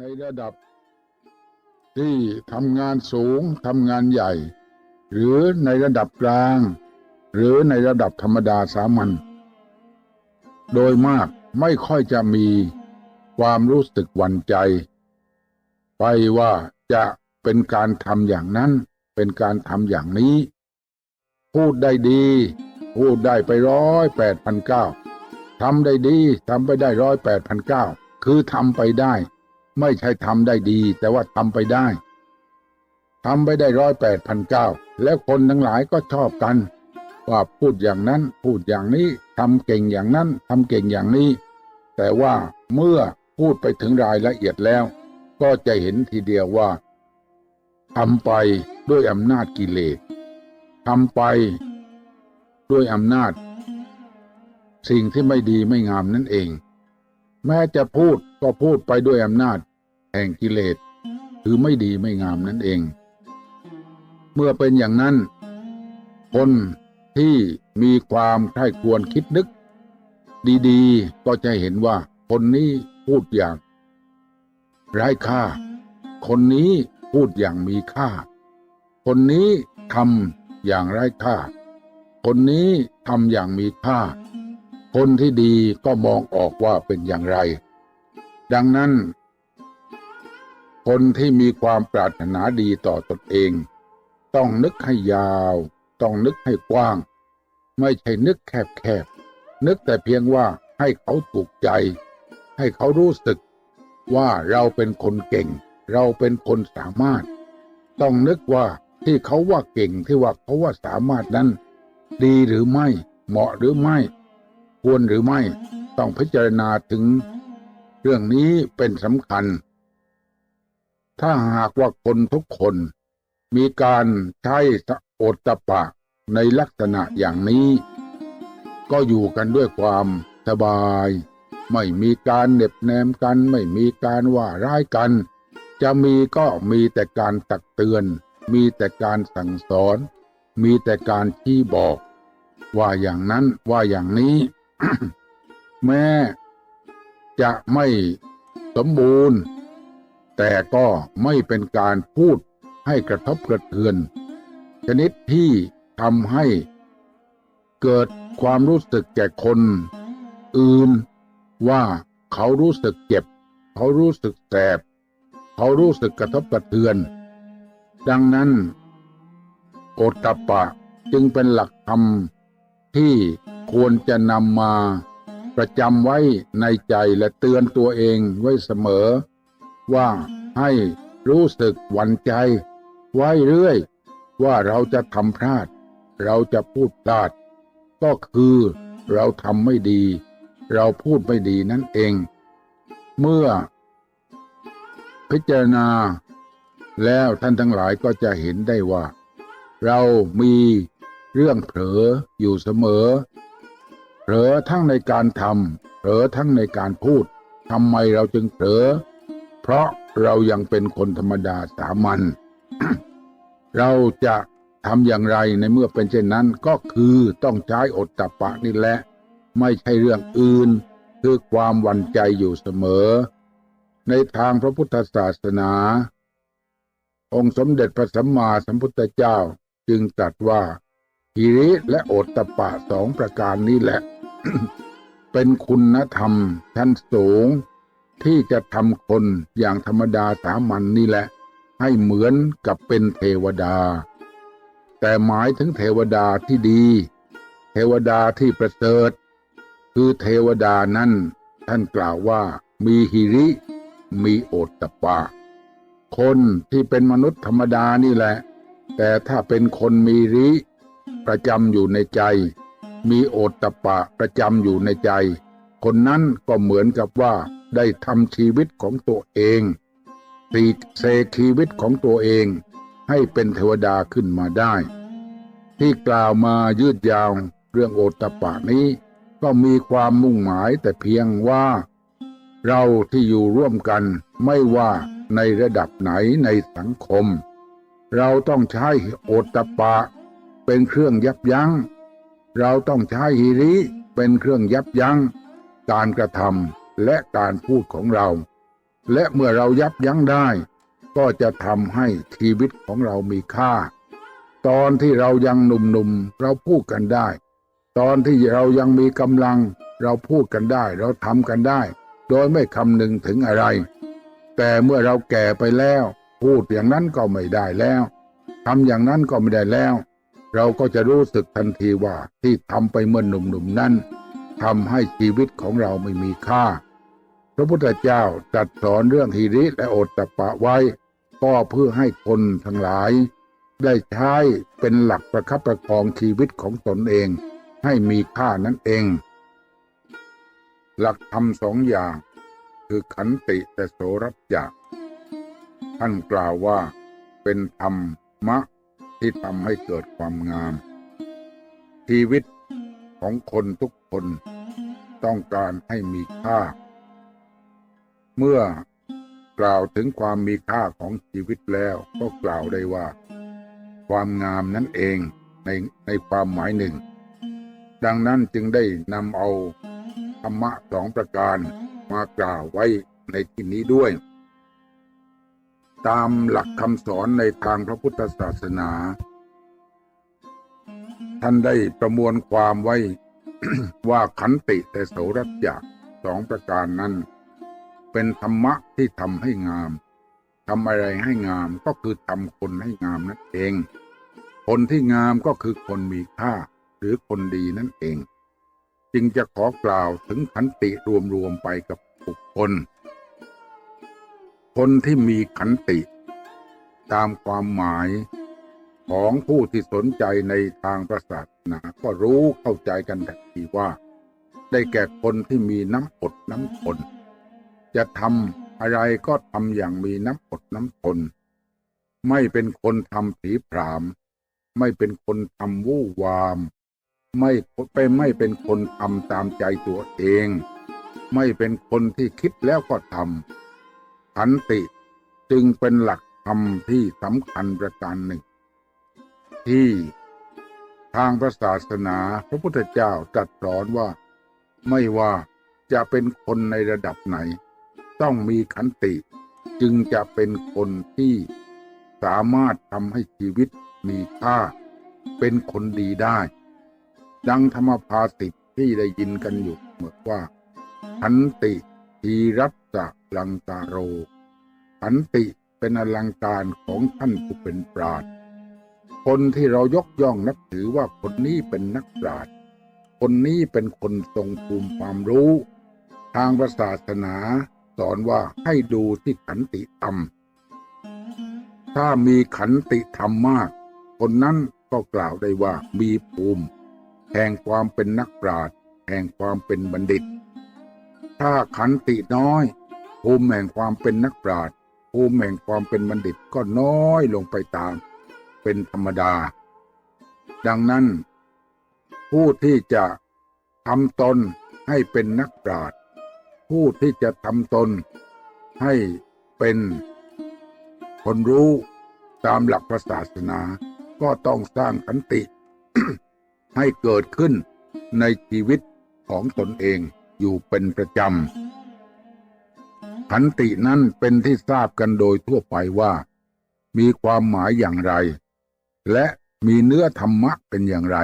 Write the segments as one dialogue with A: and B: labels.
A: ในระดับที่ทำงานสูงทำงานใหญ่ หรือในระดับกลาง หรือในระดับธรรมดาสามัญโดยมากไม่ค่อยจะมีความรู้สึกหวั่นใจ ไปว่าจะเป็นการทำอย่างนั้น เป็นการทำอย่างนี้ พูดได้ดี พูดได้ไปร้อยแปดพันเก้าทำได้ดีทำไปได้ร้อยแปดพันเก้าคือทำไปได้ ไม่ใช่ทำได้ดี แต่ว่าทำไปได้ทำไปได้ร้อยแปดพันเก้าแล้วคนทั้งหลายก็ชอบกัน ว่าพูดอย่างนั้นพูดอย่างนี้ทำเก่งอย่างนั้นทำเก่งอย่างนี้ แต่ว่าเมื่อพูดไปถึงรายละเอียดแล้ว ก็จะเห็นทีเดียวว่าทำไปด้วยอำนาจกิเลสทำไปด้วยอำนาจ สิ่งที่ไม่ดีไม่งามนั่นเอง แม้จะพูด ก็พูดไปด้วยอำนาจ แห่งกิเลสคือไม่ดีไม่งามนั่นเอง เมื่อเป็นอย่างนั้น คนที่มีความใคร่ควรคิดนึก ดีๆ ก็จะเห็นว่าคนนี้พูดอย่างไร้ค่า คนนี้พูดอย่างมีค่า คนนี้ทำอย่างไร้ค่า คนนี้ทำอย่างมีค่า คนที่ดีก็มองออกว่าเป็นอย่างไร ดังนั้น คนที่มีความปรารถนาดีต่อตนเอง ต้องนึกให้ยาว ต้องนึกให้กว้าง ไม่ใช่นึกแคบๆนึกแต่เพียงว่าให้เขาถูกใจ ให้เขารู้สึกว่าเราเป็นคนเก่ง เราเป็นคนสามารถ ต้องนึกว่าที่เขาว่าเก่งที่ว่าเขาว่าสามารถนั้น ดีหรือไม่ เหมาะหรือไม่ ควรหรือไม่ ต้องพิจารณาถึง เรื่องนี้เป็นสำคัญ ถ้าหากว่าคนทุกคนมีการใช้โอตตะปะในลักษณะอย่างนี้ ก็อยู่กันด้วยความสบาย ไม่มีการเน็บแนมกัน ไม่มีการว่าร้ายกัน จะมีก็มีแต่การตักเตือน มีแต่การสั่งสอน มีแต่การชี้บอก ว่าอย่างนั้นว่าอย่างนี้ แม้ จะไม่สมบูรณ์ แต่ก็ไม่เป็นการพูดให้กระทบกระเทือน ชนิดที่ทำให้เกิดความรู้สึกแก่คน อื่นว่าเขารู้สึกเจ็บ เขารู้สึกแสบ เขารู้สึกกระทบกระเทือน ดังนั้น โอตตปปะจึงเป็นหลักธรรมที่ควรจะนำมา ประจำไว้ในใจและเตือนตัวเองไว้เสมอ ว่าให้รู้สึกหวั่นใจ ไว้เรื่อย ว่าเราจะทำพลาด เราจะพูดพลาด ก็คือเราทำไม่ดี เราพูดไม่ดีนั่นเอง เมื่อ พิจารณา แล้วท่านทั้งหลายก็จะเห็นได้ว่า เรามีเรื่องเผลออยู่เสมอ เผลอทั้งในการทำเผลอทั้งในการพูดทำไมเราจึงเผลอเพราะเรายังเป็นคนธรรมดาสามัญเราจะทำอย่างไรในเมื่อเป็นเช่นนั้นก็คือต้องใช้อดตะปะนี่แหละ ไม่ใช่เรื่องอื่น คือความหวั่นใจอยู่เสมอ ในทางพระพุทธศาสนา องค์สมเด็จพระสัมมาสัมพุทธเจ้าจึงตรัสว่าหิริและโอตตะปะสองประการนี้แหละ เป็นคุณธรรมชั้นสูง ที่จะทำคนอย่างธรรมดาสามัญนนี่แหละ ให้เหมือนกับเป็นเทวดา แต่หมายถึงเทวดาที่ดี เทวดาที่ประเสริฐคือเทวดานั้นท่านกล่าวว่ามีหิริ มีโอตตะปะคนที่เป็นมนุษย์ธรรมดานี่แหละ แต่ถ้าเป็นคนมีริ ประจำอยู่ในใจ มีโอตตะปะประจำอยู่ในใจ คนนั้นก็เหมือนกับว่าได้ทำชีวิตของตัวเองตีเสกชีวิตของตัวเอง ให้เป็นเทวดาขึ้นมาได้ ที่กล่าวมายืดยาวเรื่องโอตตะปะนี้ ก็มีความมุ่งหมายแต่เพียงว่า เราที่อยู่ร่วมกันไม่ว่าในระดับไหนในสังคม เราต้องใช้โอตตะปะ เป็นเครื่องยับยั้ง เราต้องใช้หิริเป็นเครื่องยับยั้ง การกระทำและการพูดของเรา และเมื่อเรายับยั้งได้ ก็จะทำให้ชีวิตของเรามีค่า ตอนที่เรายังหนุ่มๆเราพูดกันได้ ตอนที่เรายังมีกำลัง เราพูดกันได้ เราทำกันได้ โดยไม่คำนึงถึงอะไร แต่เมื่อเราแก่ไปแล้ว พูดอย่างนั้นก็ไม่ได้แล้วทำอย่างนั้นก็ไม่ได้แล้ว เราก็จะรู้สึกทันทีว่าที่ทำไปเมื่อหนุ่มๆนั้นทำให้ชีวิตของเราไม่มีค่า พระพุทธเจ้าตรัสสอนเรื่องฮิริและโอตตปปะไว้ ก็เพื่อให้คนทั้งหลาย ได้ใช้เป็นหลักประคับประคองชีวิตของตนเอง ให้มีค่านั่นเอง หลักธรรมสองอย่าง คือขันติและโสรัจจะท่านกล่าวว่าเป็นธรรมะ ที่ทำให้เกิดความงาม ชีวิตของคนทุกคนต้องการให้มีค่า เมื่อกล่าวถึงความมีค่าของชีวิตแล้วก็กล่าวได้ว่า ความงามนั่นเองในในความหมายหนึ่ง ดังนั้นจึงได้นำเอาธรรมะสองประการมากล่าวไว้ในที่นี้ด้วย ตามหลักคำสอนในทางพระพุทธศาสนา ท่านได้ประมวลความไว้ว่าขันติแต่โสรัจจะสองประการนั้น เป็นธรรมะที่ทำให้งามทำอะไรให้งามก็คือทำคนให้งามนั่นเอง คนที่งามก็คือคนมีค่าหรือคนดีนั่นเอง จึงจะขอกล่าวถึงขันติรวมๆไปกับบุคคล คนที่มีขันติ ตามความหมายของผู้ที่สนใจในทางประศาสนาก็รู้เข้าใจกันทันทีว่า ได้แก่คนที่มีน้ำอดน้ำทนจะทำอะไรก็ทำอย่างมีน้ำอดน้ำทนไม่เป็นคนทำผีพราม ไม่เป็นคนทำวู่วาม ไม่ไปไม่เป็นคนทำตามใจตัวเอง ไม่เป็นคนที่คิดแล้วก็ทำ ขันติจึงเป็นหลักธรรมที่สำคัญประการหนึ่ง ที่ทางพระศาสนาพระพุทธเจ้าตรัสสอนว่า ไม่ว่าจะเป็นคนในระดับไหน ต้องมีขันติ จึงจะเป็นคนที่สามารถทำให้ชีวิตมีค่า เป็นคนดีได้ ดังธรรมภาสิตที่ได้ยินกันอยู่เมื่อว่าขันติทีรัตสะ ลังกาโรขันติเป็นอลังการของท่านผู้เป็นปราชญ์คนที่เรายกย่องนับถือว่าคนนี้เป็นนักปราชญ์คนนี้เป็นคนทรงภูมิความรู้ ทางศาสนาสอนว่าให้ดูที่ขันติธรรม ถ้ามีขันติธรรมมาก คนนั้นก็กล่าวได้ว่ามีภูมิ แห่งความเป็นนักปราชญ์แห่งความเป็นบัณฑิต ถ้าขันติน้อย ภูมิแห่งความเป็นนักปราชญ์ภูมิแห่งความเป็นบัณฑิตก็น้อยลงไปตาม เป็นธรรมดา ดังนั้น ผู้ที่จะทำตนให้เป็นนักปราชญ์ผู้ที่จะทำตนให้เป็นคนรู้ตามหลักศาสนา ก็ต้องสร้างขันติ ให้เกิดขึ้นในชีวิตของตนเองอยู่เป็นประจำ ขันตินั้นเป็นที่ทราบกันโดยทั่วไปว่า มีความหมายอย่างไร และมีเนื้อธรรมะเป็นอย่างไร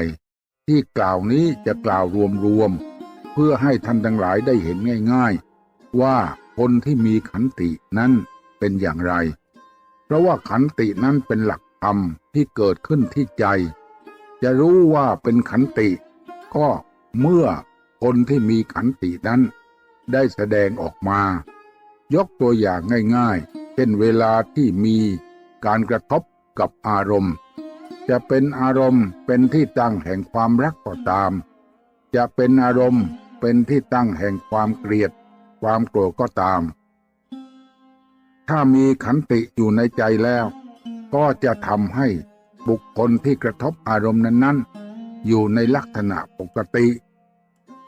A: ที่กล่าวนี้จะกล่าวรวมๆเพื่อให้ท่านทั้งหลายได้เห็นง่าย ๆ ว่าคนที่มีขันตินั้นเป็นอย่างไร เพราะว่าขันตินั้นเป็นหลักธรรมที่เกิดขึ้นที่ใจ จะรู้ว่าเป็นขันติ ก็เมื่อคนที่มีขันตินั้นได้แสดงออกมา ยกตัวอย่างง่ายๆ เช่นเวลาที่มีการกระทบกับอารมณ์ จะเป็นอารมณ์เป็นที่ตั้งแห่งความรักก็ตาม จะเป็นอารมณ์เป็นที่ตั้งแห่งความเกลียด ความโกรธก็ตาม ถ้ามีขันติอยู่ในใจแล้ว ก็จะทำให้บุคคลที่กระทบอารมณ์นั้นๆ อยู่ในลักษณะปกติ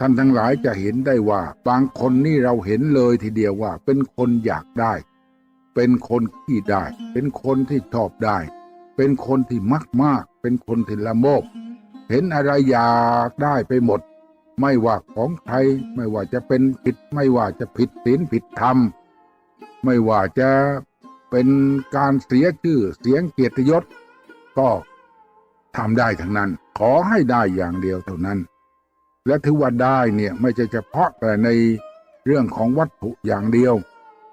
A: ท่านทั้งหลายจะเห็นได้ว่า บางคนนี่เราเห็นเลยทีเดียวว่า เป็นคนอยากได้ เป็นคนขี้ได้ เป็นคนที่ชอบได้ เป็นคนที่มักมากเป็นคนที่ละโมบ เห็นอะไรอยากได้ไปหมด ไม่ว่าของใครไม่ว่าจะเป็นผิด ไม่ว่าจะผิดศีลผิดธรรม ไม่ว่าจะเป็นการเสียชื่อเสียงเกียรติยศ ก็ทำได้ทั้งนั้น ขอให้ได้อย่างเดียวเท่านั้น และถือว่าได้เนี่ยไม่ใช่เฉพาะแต่ในเรื่องของวัตถุอย่างเดียว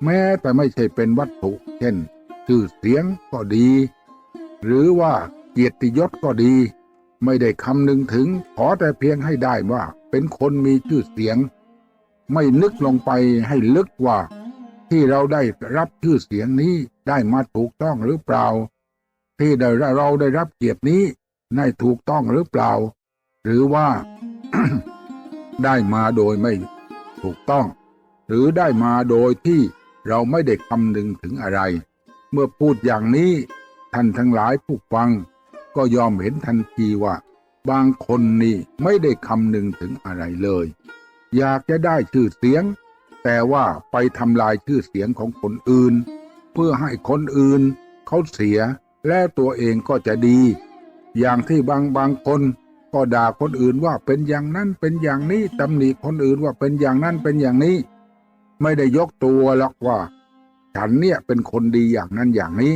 A: แม้แต่ไม่ใช่เป็นวัตถุ เช่นชื่อเสียงก็ดี หรือว่าเกียรติยศก็ดี ไม่ได้คำนึงถึง ขอแต่เพียงให้ได้ว่า เป็นคนมีชื่อเสียง ไม่นึกลงไปให้ลึกว่า ที่เราได้รับชื่อเสียงนี้ได้มาถูกต้องหรือเปล่า ที่เราได้รับเกียรตินี้ได้ถูกต้องหรือเปล่า หรือว่า ได้มาโดยไม่ถูกต้อง หรือได้มาโดยที่เราไม่ได้คำนึงถึงอะไร เมื่อพูดอย่างนี้ท่านทั้งหลายผู้ฟัง ก็ยอมเห็นทันทีว่า บางคนนี่ไม่ได้คำนึงถึงอะไรเลย อยากจะได้ชื่อเสียง แต่ว่าไปทำลายชื่อเสียงของคนอื่น เพื่อให้คนอื่น เขาเสียและตัวเองก็จะดี อย่างที่บางบางคน ก็ด่าคนอื่นว่าเป็นอย่างนั้นเป็นอย่างนี้ตำหนิคนอื่นว่าเป็นอย่างนั้นเป็นอย่างนี้ ไม่ได้ยกตัวหรอกว่า ฉันเนี่ยเป็นคนดีอย่างนั้นอย่างนี้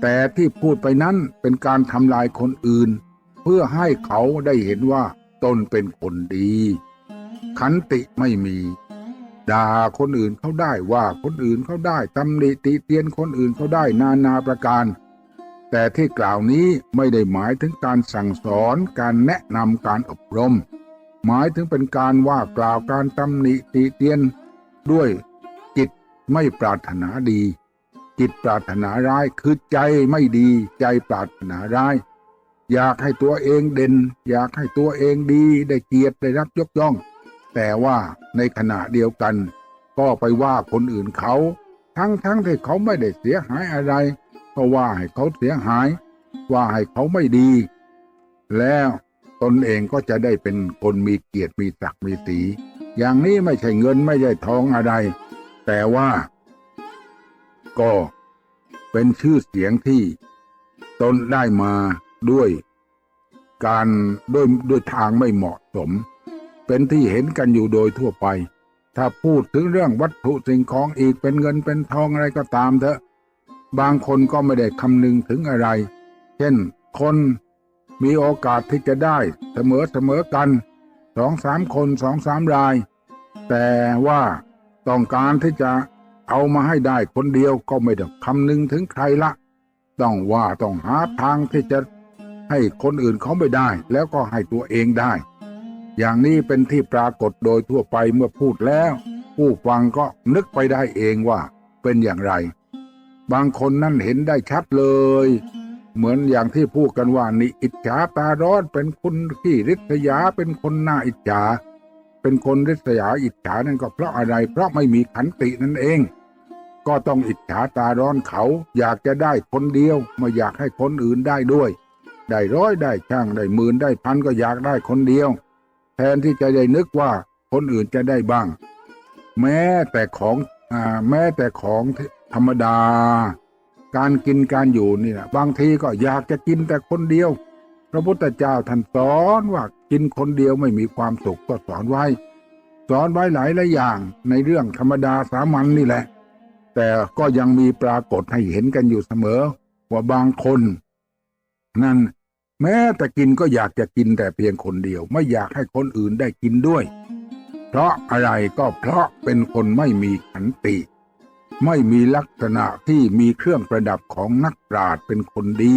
A: แต่ที่พูดไปนั้นเป็นการทำลายคนอื่น เพื่อให้เขาได้เห็นว่าตนเป็นคนดี ขันติไม่มีด่าคนอื่นเขาได้ว่าคนอื่นเขาได้ตำหนิติเตียนคนอื่นเขาได้นานาประการ แต่ที่กล่าวนี้ไม่ได้หมายถึงการสั่งสอนการแนะนำการอบรม หมายถึงเป็นการว่ากล่าวการตำหนิติเตียน ด้วยจิตไม่ปรารถนาดี จิตปรารถนาร้ายคือใจไม่ดีใจปรารถนาร้าย อยากให้ตัวเองเด่น อยากให้ตัวเองดีได้เกียรติได้รับยกย่อง แต่ว่าในขณะเดียวกัน ก็ไปว่าคนอื่นเขา ทั้งทั้งที่เขาไม่ได้เสียหายอะไร ก็ว่าให้เขาเสียหาย ว่าให้เขาไม่ดี แล้วตนเองก็จะได้เป็นคนมีเกียรติมีศักดิ์มีสี อย่างนี้ไม่ใช่เงินไม่ใช่ทองอะไร แต่ว่า ก็เป็นชื่อเสียงที่ตนได้มาด้วย การด้วยด้วยทางไม่เหมาะสม เป็นที่เห็นกันอยู่โดยทั่วไป ถ้าพูดถึงเรื่องวัตถุสิ่งของอีกเป็นเงินเป็นทองอะไรก็ตามเถอะ บางคนก็ไม่ได้คำนึงถึงอะไร เช่น คนมีโอกาสที่จะได้เสมอเสมอกันสองสามคนสองสามราย แต่ว่าต้องการที่จะเอามาให้ได้คนเดียวก็ไม่ได้คำนึงถึงใครละ ต้องว่าต้องหาทางที่จะให้คนอื่นเขาไม่ได้ แล้วก็ให้ตัวเองได้ อย่างนี้เป็นที่ปรากฏโดยทั่วไปเมื่อพูดแล้ว ผู้ฟังก็นึกไปได้เองว่าเป็นอย่างไร บางคนนั่นเห็นได้ชัดเลย เหมือนอย่างที่พูดกันว่านี่อิจฉาตาร้อนเป็นคนที่ริษยาเป็นคนน่าอิจฉา เป็นคนริษยาอิจฉานั่นก็เพราะอะไร เพราะไม่มีขันตินั่นเอง ก็ต้องอิจฉาตาร้อนเขา อยากจะได้คนเดียวไม่อยากให้คนอื่นได้ด้วย ได้ร้อยได้ช่างได้หมื่นได้พันก็อยากได้คนเดียว แทนที่จะได้นึกว่าคนอื่นจะได้บ้าง แม้แต่ของอแม้แต่ของ ธรรมดา การกินการอยู่นี่นะบางทีก็อยากจะกินแต่คนเดียว พระพุทธเจ้าท่านสอนว่ากินคนเดียวไม่มีความสุขก็สอนไว้ สอนไว้หลายหลายอย่างในเรื่องธรรมดาสามัญนนี่แหละ แต่ก็ยังมีปรากฏให้เห็นกันอยู่เสมอ ว่าบางคน นั่นแม้แต่กินก็อยากจะกินแต่เพียงคนเดียว ไม่อยากให้คนอื่นได้กินด้วย เพราะอะไรก็เพราะเป็นคนไม่มีขันติ ไม่มีลักษณะที่มีเครื่องประดับของนักปราชญ์เป็นคนดี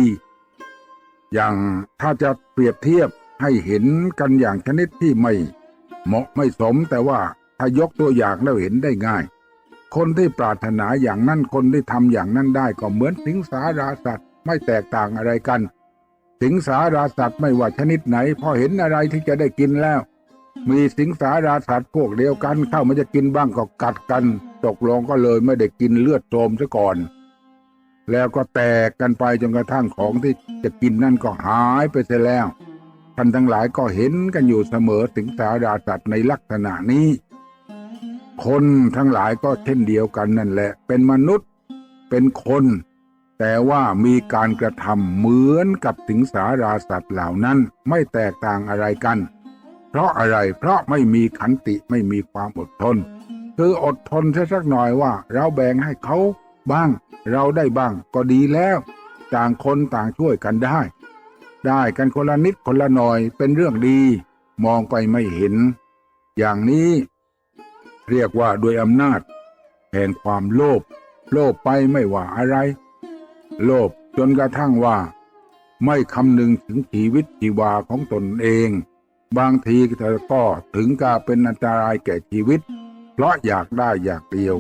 A: อย่างถ้าจะเปรียบเทียบให้เห็นกันอย่างชนิดที่ไม่เหมาะไม่สมแต่ว่าถ้ายกตัวอย่างแล้วเห็นได้ง่าย คนที่ปรารถนาอย่างนั้นคนที่ทำอย่างนั้นได้ก็เหมือนสิงสาราสัตว์ไม่แตกต่างอะไรกัน สิงสาราสัตว์ไม่ว่าชนิดไหน พอเห็นอะไรที่จะได้กินแล้ว มีสิงสาราสัตว์พวกเดียวกันเข้ามันจะกินบ้างก็กัดกัน ตกลงก็เลยไม่ได้กินเลือดโทมซะก่อน แล้วก็แตกกันไปจนกระทั่งของที่จะกินนั่นก็หายไปเสียแล้ว ท่านทั้งหลายก็เห็นกันอยู่เสมอสิงสาราสัตว์ในลักษณะนี้ คนทั้งหลายก็เช่นเดียวกันนั่นแหละ เป็นมนุษย์เป็นคน แต่ว่ามีการกระทำเหมือนกับสิงสาราสัตว์เหล่านั้นไม่แตกต่างอะไรกัน เพราะอะไร เพราะไม่มีขันติไม่มีความอดทน คืออดทนสียสักหน่อยว่า เราแบ่งให้เขาบ้าง เราได้บ้างก็ดีแล้ว ต่างคนต่างช่วยกันได้ ได้กันคนละนิดคนละหน่อยเป็นเรื่องดี มองไปไม่เห็น อย่างนี้ เรียกว่าด้วยอำนาจ แห่งความโลภโลภไปไม่ว่าอะไร โลภจนกระทั่งว่า ไม่คำนึงถึงชีวิตชีวาของตนเอง บางทีเธอก็ถึงกับเป็นอันตรายแก่ชีวิต เพราะอยากได้อยากเดียว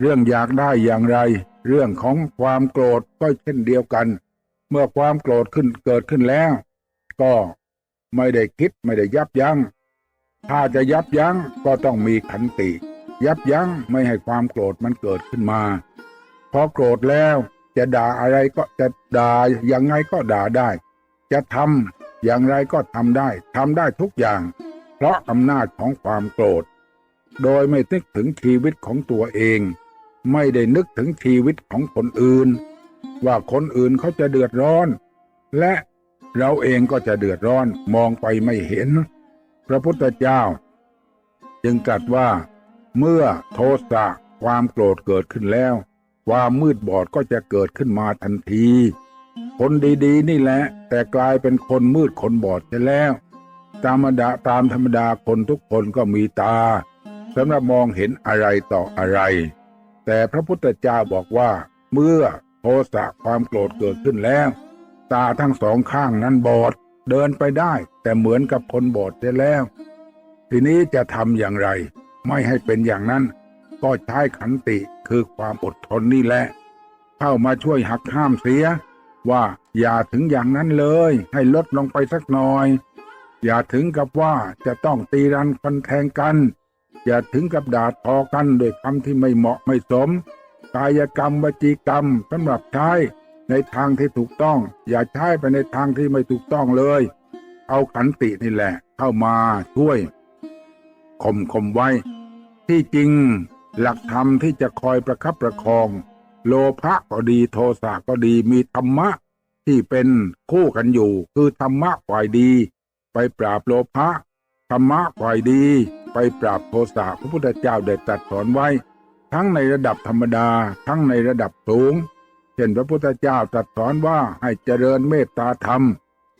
A: เรื่องอยากได้อย่างไร เรื่องของความโกรธก็เช่นเดียวกัน เมื่อความโกรธขึ้นเกิดขึ้นแล้ว ก็ไม่ได้คิดไม่ได้ยับยัง้งถ้าจะยับยั้งก็ต้องมีขันติ ยับยั้งไม่ให้ความโกรธมันเกิดขึ้นมาพอโกรธแล้วจะด่าอะไรก็จะด่ายังไงก็ด่าได้ จะทำ อย่างไรก็ทำได้ทำได้ทุกอย่าง เพราะอำนาจของความโกรธ โดยไม่นึกถึงชีวิตของตัวเอง ไม่ได้นึกถึงชีวิตของคนอื่น ว่าคนอื่นเขาจะเดือดร้อน และเราเองก็จะเดือดร้อนมองไปไม่เห็น พระพุทธเจ้า จึงตรัสว่า เมื่อโทสะความโกรธเกิดขึ้นแล้ว ความมืดบอดก็จะเกิดขึ้นมาทันที คนดีๆ นี่แหละ แต่กลายเป็นคนมืดคนบอดไปแล้ว ตามธรรมดาตามธรรมดาคนทุกคนก็มีตาสำหรับมองเห็นอะไรต่ออะไร แต่พระพุทธเจ้าบอกว่า เมื่อโทสะความโกรธเกิดขึ้นแล้ว ตาทั้งสองข้างนั้นบอดเดินไปได้ แต่เหมือนกับคนบอดเสียแล้ว ทีนี้จะทำอย่างไร ไม่ให้เป็นอย่างนั้น ก็ใช้ขันติคือความอดทนนี่แหละ เข้ามาช่วยหักห้ามเสีย ว่าอย่าถึงอย่างนั้นเลยให้ลดลงไปสักหน่อย อย่าถึงกับว่าจะต้องตีรันฟันแทงกัน อย่าถึงกับด่าทอกันด้วยคำที่ไม่เหมาะไม่สม กายกรรมวจีกรรมสำหรับใช้ในทางที่ถูกต้อง อย่าใช้ไปในทางที่ไม่ถูกต้องเลย เอาขันตินี่แหละ เข้ามาช่วยข่มข่มไว้ ที่จริงหลักธรรมที่จะคอยประคับประคอง โลภะก็ดีโทสะก็ดีมีธรรมะ ที่เป็นคู่กันอยู่ คือธรรมะฝ่ายดี ไปปราบโลภะธรรมะฝ่ายดี ไปปราบโทสะพระพุทธเจ้าได้ตรัสสอนไว้ ทั้งในระดับธรรมดา ทั้งในระดับสูง เช่นพระพุทธเจ้าตรัสสอนว่าให้เจริญเมตตาธรรม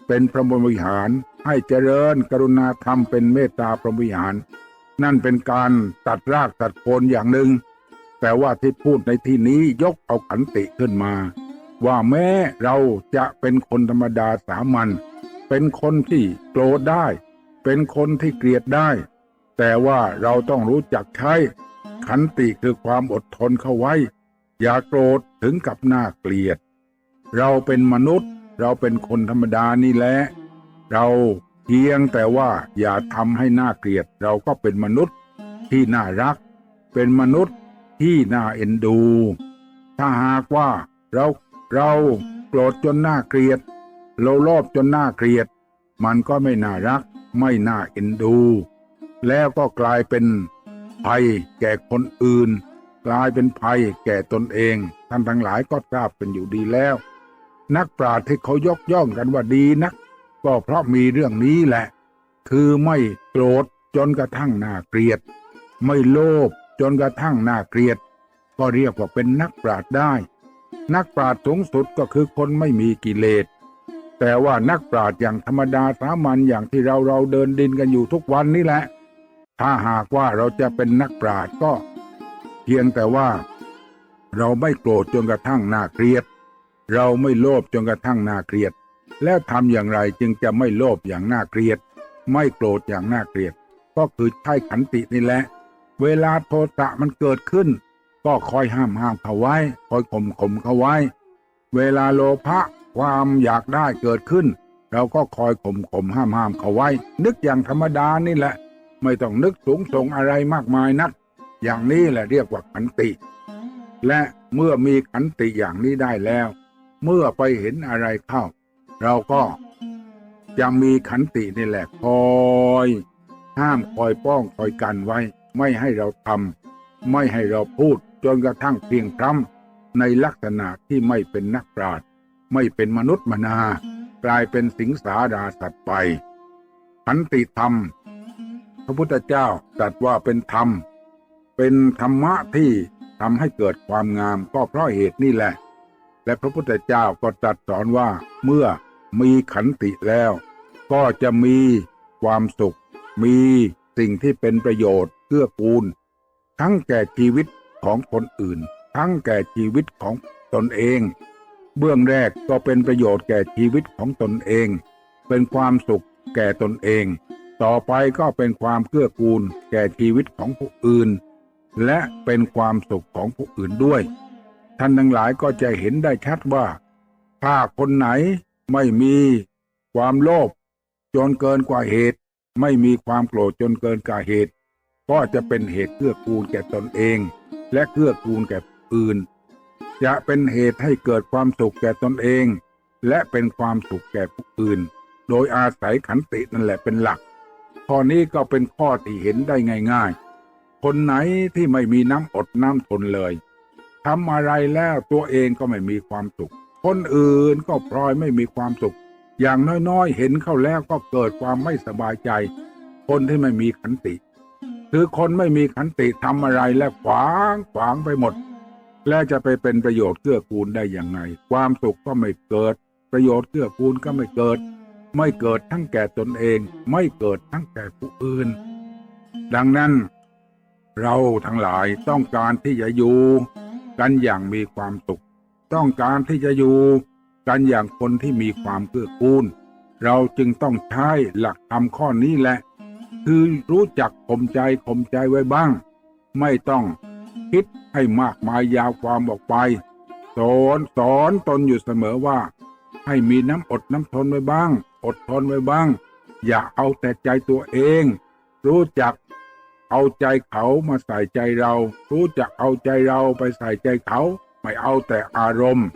A: เป็นพระบรมวิหาร ให้เจริญกรุณาธรรมเป็นเมตตาพรหมวิหาร นั่นเป็นการตัดรากตัดโคนอย่างหนึ่งแต่ว่าที่พูดในที่นี้ยกเอาขันติขึ้นมา ว่าแม้เราจะเป็นคนธรรมดาสามัญเป็นคนที่โกรธได้ เป็นคนที่เกลียดได้ แต่ว่าเราต้องรู้จักใช้ขันติคือความอดทนเข้าไว้ อย่าโกรธถึงกับน่าเกลียด เราเป็นมนุษย์ เราเป็นคนธรรมดานี่แหละเราเพียงแต่ว่าอย่าทำให้น่าเกลียด เราก็เป็นมนุษย์ที่น่ารัก เป็นมนุษย์ที่น่าเอ็นดู ถ้าหากว่าเรา เราโกรธจนน่าเกลียด เราโลภจนน่าเกลียด มันก็ไม่น่ารัก ไม่น่าเอ็นดู แล้วก็กลายเป็นภัยแก่คนอื่น กลายเป็นภัยแก่ตนเอง ท่านทั้งหลายก็ทราบเป็นอยู่ดีแล้ว นักปราชญ์ที่เขายกย่องกันว่าดีนัก ก็เพราะมีเรื่องนี้แหละ คือไม่โกรธจนกระทั่งน่าเกลียด ไม่โลภจนกระทั่งน่าเกลียด ก็เรียกว่าเป็นนักปราชญ์ได้ นักปราชญ์สูงสุดก็คือคนไม่มีกิเลส แต่ว่านักปราชญ์อย่างธรรมดาสามัญอย่างที่เราเราเดินดินกันอยู่ทุกวันนี่แหละ ถ้าหากว่าเราจะเป็นนักปราชญ์ก็ เพียงแต่ว่า เราไม่โกรธจนกระทั่งน่าเกลียด เราไม่โลภจนกระทั่งน่าเกลียด แล้วทำอย่างไรจึงจะไม่โลภอย่างน่าเกลียด ไม่โกรธอย่างน่าเกลียด ก็คือใช้ขันตินี่แหละ เวลาโทสะมันเกิดขึ้น ก็คอยห้ามห้ามเขาไว้ คอยข่มข่มเขาไว้ เวลาโลภะความอยากได้เกิดขึ้น เราก็คอยข่มข่มห้ามห้ามเขาไว้ นึกอย่างธรรมดานี่แหละ ไม่ต้องนึกสูงส่งอะไรมากมายนัก อย่างนี้แหละเรียกว่าขันติ และเมื่อมีขันติอย่างนี้ได้แล้ว เมื่อไปเห็นอะไรเข้า เราก็จะมีขันตินี่แหละคอยห้ามคอยป้องคอยกันไว้ ไม่ให้เราทำไม่ให้เราพูด จนกระทั่งเพียงพร้ำในลักษณะที่ไม่เป็นนักปราชญ์ไม่เป็นมนุษย์มนา กลายเป็นสิงสาราสัตว์ไปขันติธรรม พระพุทธเจ้าตรัสว่าเป็นธรรม เป็นธรรมะที่ทำให้เกิดความงามก็เพราะเหตุนี่แหละ และพระพุทธเจ้าก็ตรัสสอนว่าเมื่อมีขันติแล้ว ก็จะมีความสุข มีสิ่งที่เป็นประโยชน์เกื้อกูล ทั้งแก่ชีวิต ของคนอื่น ทั้งแก่ชีวิตของตนเอง เบื้องแรกก็เป็นประโยชน์แก่ชีวิตของตนเอง เป็นความสุขแก่ตนเอง ต่อไปก็เป็นความเกื้อกูลแก่ชีวิตของผู้อื่น และเป็นความสุขของผู้อื่นด้วย ท่านทั้งหลายก็จะเห็นได้ชัดว่า ถ้าคนไหนไม่มีความโลภจนเกินกว่าเหตุ ไม่มีความโกรธจนเกินกว่าเหตุ ก็จะเป็นเหตุเกื้อกูลแก่ตนเอง และเกื้อกูลแก่ผู้อื่น จะเป็นเหตุให้เกิดความสุขแก่ตนเอง และเป็นความสุขแก่ผู้อื่น โดยอาศัยขันตินั่นแหละเป็นหลัก ข้อนี้ก็เป็นข้อที่เห็นได้ง่ายๆ คนไหนที่ไม่มีน้ำอดน้ำทนเลยทำอะไรแล้วตัวเองก็ไม่มีความสุข คนอื่นก็พลอยไม่มีความสุข อย่างน้อยๆ เห็นเข้าแล้วก็เกิดความไม่สบายใจ คนที่ไม่มีขันติ คือคนไม่มีขันติทำอะไรแล้วขวางขวางไปหมด และจะไปเป็นประโยชน์เกื้อกูลได้อย่างไง ความสุขก็ไม่เกิด ประโยชน์เกื้อกูลก็ไม่เกิด ไม่เกิดทั้งแก่ตนเอง ไม่เกิดทั้งแก่ผู้อื่น ดังนั้น เราทั้งหลายต้องการที่จะอยู่กันอย่างมีความสุข ต้องการที่จะอยู่กันอย่างคนที่มีความเกื้อกูล เราจึงต้องใช้หลักธรรมข้อนี้แหละ คือรู้จักข่มใจข่มใจไว้บ้าง ไม่ต้องคิดให้มากมายยาวความออกไป สอนสอนตนอยู่เสมอว่า ให้มีน้ำอดน้ำทนไว้บ้าง อดทนไว้บ้าง อย่าเอาแต่ใจตัวเอง รู้จักเอาใจเขามาใส่ใจเรา รู้จักเอาใจเราไปใส่ใจเขา ไม่เอาแต่อารมณ์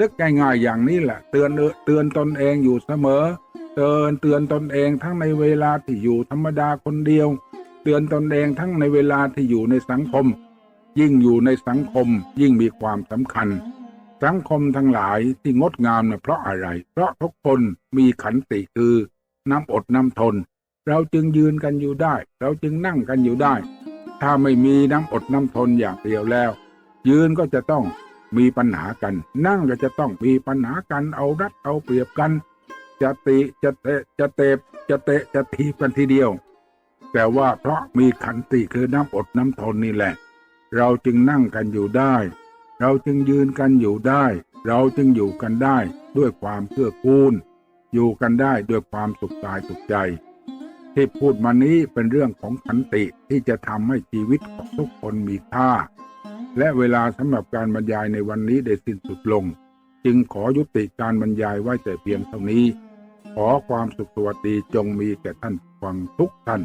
A: นึกง่ายๆอย่างนี้แหละ เตือนเตือนตนเองอยู่เสมอ เตือนเตือนตนเองทั้งในเวลาที่อยู่ธรรมดาคนเดียว เตือนตนเองทั้งในเวลาที่อยู่ในสังคม ยิ่งอยู่ในสังคมยิ่งมีความสำคัญ สังคมทั้งหลายที่งดงามนะเพราะอะไร เพราะทุกคนมีขันติคือน้ำอดน้ำทน เราจึงยืนกันอยู่ได้ เราจึงนั่งกันอยู่ได้ ถ้าไม่มีน้ำอดน้ำทนอย่างเดียวแล้ว ยืนก็จะต้อง มีปัญหากัน นั่งก็จะต้องมีปัญหากันเอารัดเอาเปรียบกัน จะติจะเตะจะเตะจะเตะจะทีบกันทีเดียว แต่ว่าเพราะมีขันติคือน้ำอดน้ำทนนี่แหละ เราจึงนั่งกันอยู่ได้ เราจึงยืนกันอยู่ได้ เราจึงอยู่กันได้ด้วยความเกื้อกูล อยู่กันได้ด้วยความสุขกายสุขใจ ที่พูดมานี้เป็นเรื่องของขันติที่จะทำให้ชีวิตของทุกคนมีค่า และเวลาสำหรับการบรรยายในวันนี้ได้สิ้นสุดลง จึงขอยุติการบรรยายไว้แต่เพียงเท่านี้ ขอความสุขสวัสดีจงมีแก่ท่านฟังทุกท่าน